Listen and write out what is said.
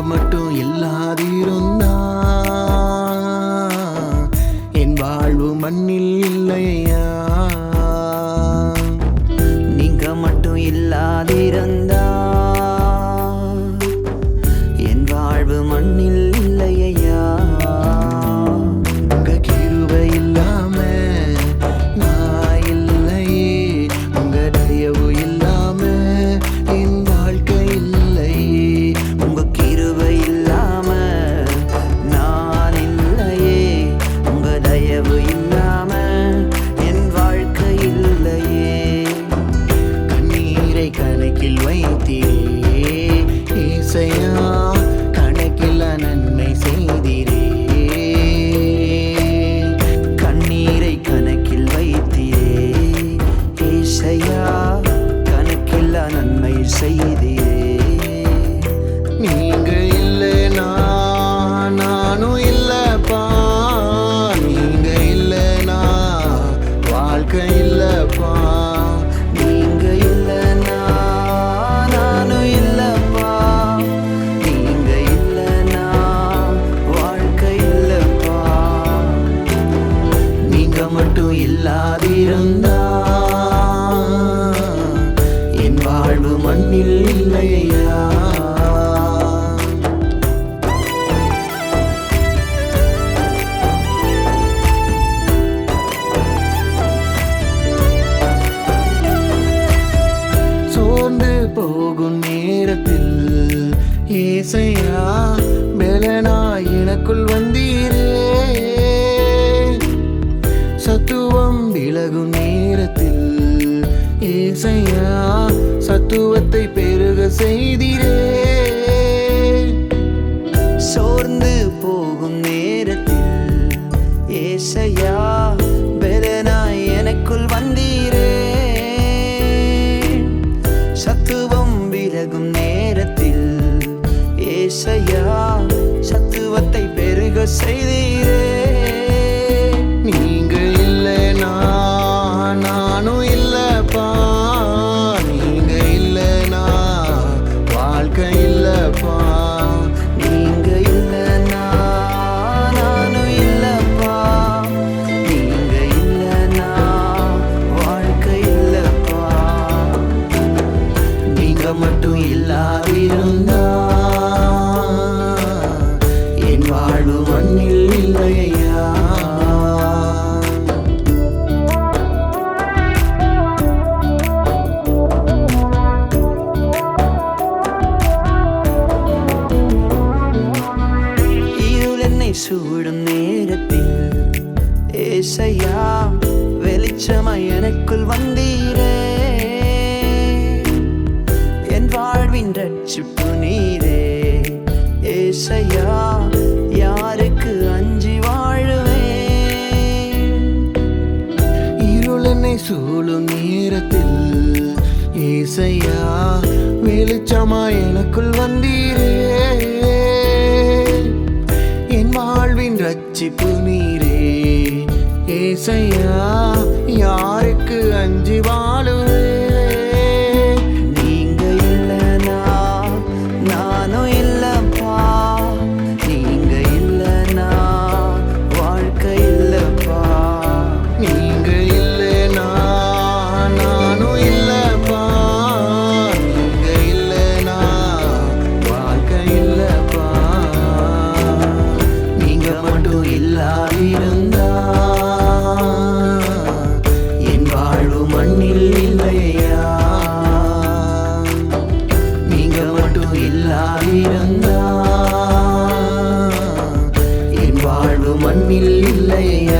மட்டும் இல்லாதிருந்தா என் வாழ்வு மண்ணில் இல்லையா? தயவு இல்லாம என் வாழ்க்கை இல்லையே. கண்ணீரை கணக்கில் வைத்தீரே. இசையா கணக்கில் நன்மை செய்தீரே. கண்ணீரை கணக்கில் வைத்தீரே. ஏசையா கணக்கில் நன்மை செய்தீர். இல்லாதிருந்தா என் வாழ்வு மண்ணில் இல்லையா? சோர்ந்து போகும் நேரத்தில் ஏசையா பெலனாய் எனக்குள் வந்தீரே. சத்துவம் விலகும் நேரத்தில் ஏசையா சத்துவத்தை பெருக செய்திரே. என் வாழ்வு மண்ணில் இல்லையா இருள் என்னை சூடும் நேரத்தில் ஏசையா வெளிச்சமாய் எனக்குள் வந்தீரே என் வாழ்வின் ரட்சிப்பு இசையா? வெளிச்சமா எனக்குள் வந்தீரே. என் வாழ்வின் ரட்சிப்பு நீரே. ஏசையா யாருக்கு அஞ்சி வாழுவே? மண்ணில் இல்லையா?